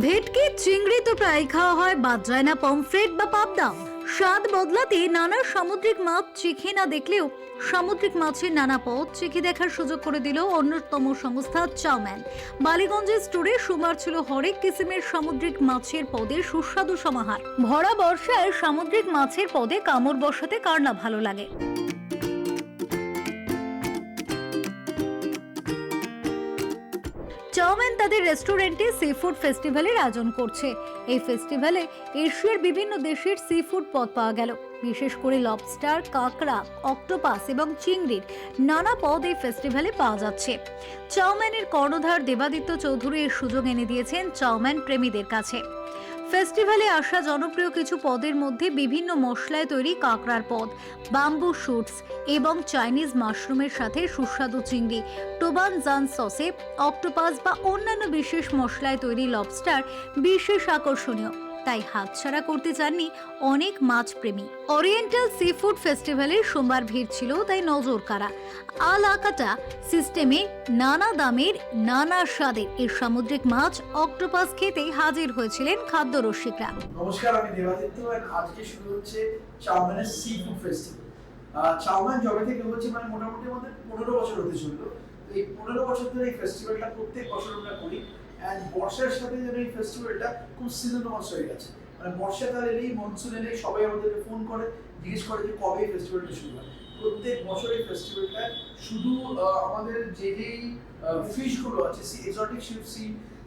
ভেটকি, চিংড়ি তো প্রায় খাওয়া হয়, বাদ যায় না পমফ্রেট বা পাবদা। স্বাদ বদলাতে নানা সামুদ্রিক মাছ চেখে না দেখলেও সামুদ্রিক মাছের নানা পদ চেখে দেখার সুযোগ করে দিল অন্যতম সংস্থা চাউম্যান। বালিগঞ্জের স্টোরে সুমার ছিল হরেক কিসিমের সামুদ্রিক মাছের পদের সুস্বাদু সমাহার। ভরা বর্ষায় সামুদ্রিক মাছের পদে কামড় বসাতে কার না ভালো লাগে? চাউম্যান তাদের রেস্টুরেন্টে সি ফুড ফেস্টিভ্যালের আয়োজন করছে। এই ফেস্টিভ্যালে এশিয়ার বিভিন্ন দেশের সি ফুড পদ পাওয়া গেল। বিশেষ করে লবস্টার কাঁকড়া অক্টোপাস এবং চিংড়ির নানা পদ এই ফেস্টিভ্যালে পাওয়া যাচ্ছে। চাউম্যানের কর্ণধার দেবাদিত্য চৌধুরী এর সুযোগ এনে দিয়েছেন চাউম্যান প্রেমীদের কাছে। ফেস্টিভ্যালে আসা জনপ্রিয় কিছু পদের মধ্যে বিভিন্ন মশলায় তৈরি কাঁকড়ার পদ, বাম্বু শুটস এবং চাইনিজ মাশরুমের সাথে সুস্বাদু চিংড়ি, টোবান জান সসে, অক্টোপাস বা অন্যান্য বিশেষ মশলায় তৈরি লবস্টার বিশেষ আকর্ষণীয়। তাই হাতছাড়া করতে চাননি অনেক মাছ প্রেমী ওরিয়েন্টাল সি ফুড ফেস্টিভ্যালের সোমবার ভিড় ছিল, তাই নজর কারা আল আকাটা সিস্টেমে নানা দামের, নানা স্বাদের এই সামুদ্রিক মাছ অক্টোপাস খেতে হাজির হয়েছিলেন খাদ্য রসিকরা নমস্কার, আমি দেবাদিত্য আজকে শুরু হচ্ছে সি ফুড ফেস্টিভ্যাল থেকে হচ্ছে মানে মোটামুটি আমাদের পনেরো বছর হতে চলল। এই পনেরো বছর ধরে এই ফেস্টিভ্যালটা প্রত্যেক বছর আমরা করি। অ্যান্ড বর্ষার সাথে যেন এই ফেস্টিভ্যালটা খুব সিজনাস হয়ে গেছে। মানে বর্ষাকাল এলেই মনসুন এলেই সবাই আমাদেরকে ফোন করে, জিজ্ঞেস করে যে কবে এই ফেস্টিভ্যালটা শুরু হয়। প্রত্যেক বছর এই ফেস্টিভ্যালটা শুধু আমাদের যে যেই ফিশগুলো আছে সি এক্সোটিক সি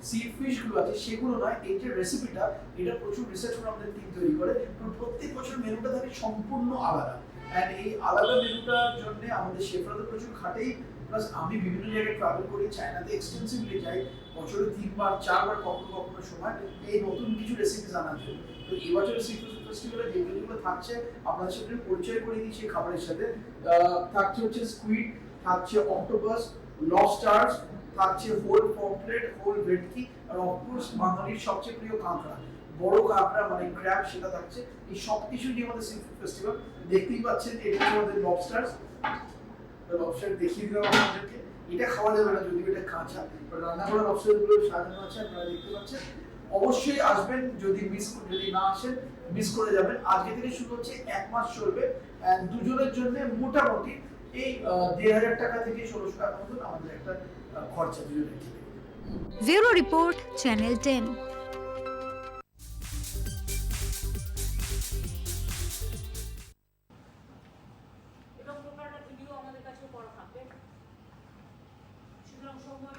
সি ফিশগুলো আছে, সেগুলো নয়, এই যে রেসিপিটা এটা প্রচুর রিসার্চ করে আমাদের টিম তৈরি করে। প্রত্যেক বছর মেনুটা থাকে সম্পূর্ণ আলাদা। অ্যান্ড এই আলাদা মেনুটার জন্য আমাদের শেফরা তো প্রচুর খাটেই প্লাস আমি বিভিন্ন জায়গায় ট্রাভেল করি চায়নাতে এক্সটেন্সিভলি যাই, বছরে তিনবার, চারবার, কখনো কখনো সময় এই নতুন কিছু রেসিপি জানার জন্য। তো এই বছর সি ফুড ফেস্টিভ্যালে যেগুলো যেগুলো থাকছে, আপনাদের সাথে পরিচয় করে দিই সেই খাবারের সাথে। থাকছে হচ্ছে স্কুইড থাকছে অক্টোপাস লবস্টার্স থাকছে হোল পমফ্রেট হোল ভেটকি, আর অফকোর্স বাঙালির সবচেয়ে প্রিয় কাঁকড়া। বড় কাঁকড়া মানে ক্র্যাব সেটা থাকছে। এই সব কিছু নিয়ে আমাদের সি ফুড ফেস্টিভ্যাল দেখতেই পাচ্ছেন এটা হচ্ছে আমাদের লবস্টার্স দেখিয়ে দিলাম আপনাদেরকে এটা খাওয়া যাবে না যদিও এটা কাঁচা। রান্না সাজানো আছে, আপনারা দেখতে পাচ্ছেন। অবশ্যই আসবেন, যদি মিস যদি না আসেন মিস করে যাবেন। আজকে থেকে শুরু হচ্ছে এক মাস চলবে। দুজনের জন্য মোটামুটি এই দেড় হাজার টাকা থেকে ষোলোশো টাকার মতন আমাদের একটা খরচা দুজনের থেকে। Bureau report, channel ten. করাটা ভিডিও আমাদের কাছে করা থাকবে। সুতরাং সময়